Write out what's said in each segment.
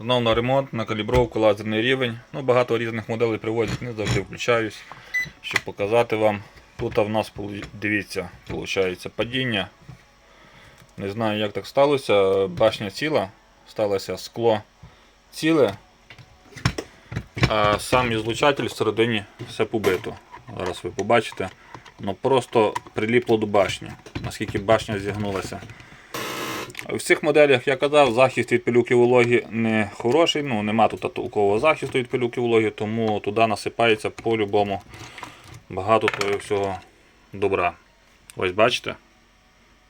Знов на ремонт, на калібровку, лазерний рівень. Ну, багато різних моделей приводять, не завжди включаюсь, щоб показати вам. Тут в нас дивіться, виходить падіння. Не знаю, як так сталося. Башня ціла, сталося скло ціле, а сам ізлучатель всередині все побито. Зараз ви побачите. Ну просто приліпло до башні, наскільки башня зігнулася. В цих моделях, я казав, захист від пилюки вологі не хороший, ну нема тут толкового захисту від пилюки вологі, тому туди насипається по-любому багато того всього добра. Ось бачите?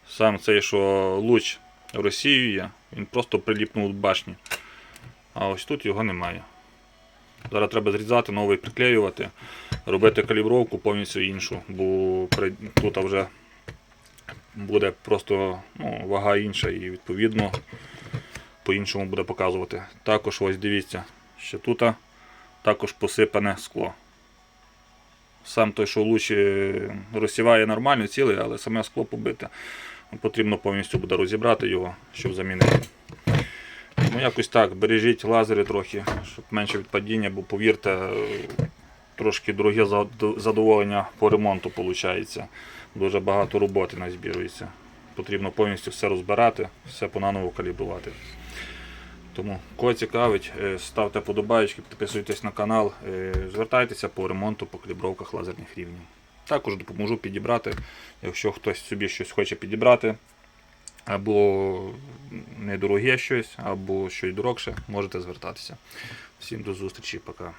Сам цей, що луч розсіює, він просто приліпнув до башні. А ось тут його немає. Зараз треба зрізати, новий приклеювати, робити калібровку повністю іншу, бо тут вже буде просто ну, вага інша і відповідно по-іншому буде показувати. Також ось дивіться, що тут також посипане скло. Сам той, що луч е, розсіває нормально, цілий, але саме скло побите. Потрібно повністю буде розібрати його, щоб замінити. Ну, якось так, бережіть лазери трохи, щоб менше відпадіння, бо повірте, трошки дороге задоволення по ремонту виходить. Дуже багато роботи назбірується. Потрібно повністю все розбирати, все понаново калібрувати. Тому кого цікавить, е, ставте подобаєчки, підписуйтесь на канал, е, звертайтеся по ремонту, по калібровках лазерних рівнів. Також допоможу підібрати, якщо хтось собі щось хоче підібрати, або недороге щось, або щось дорогше, можете звертатися. Всім до зустрічі, пока.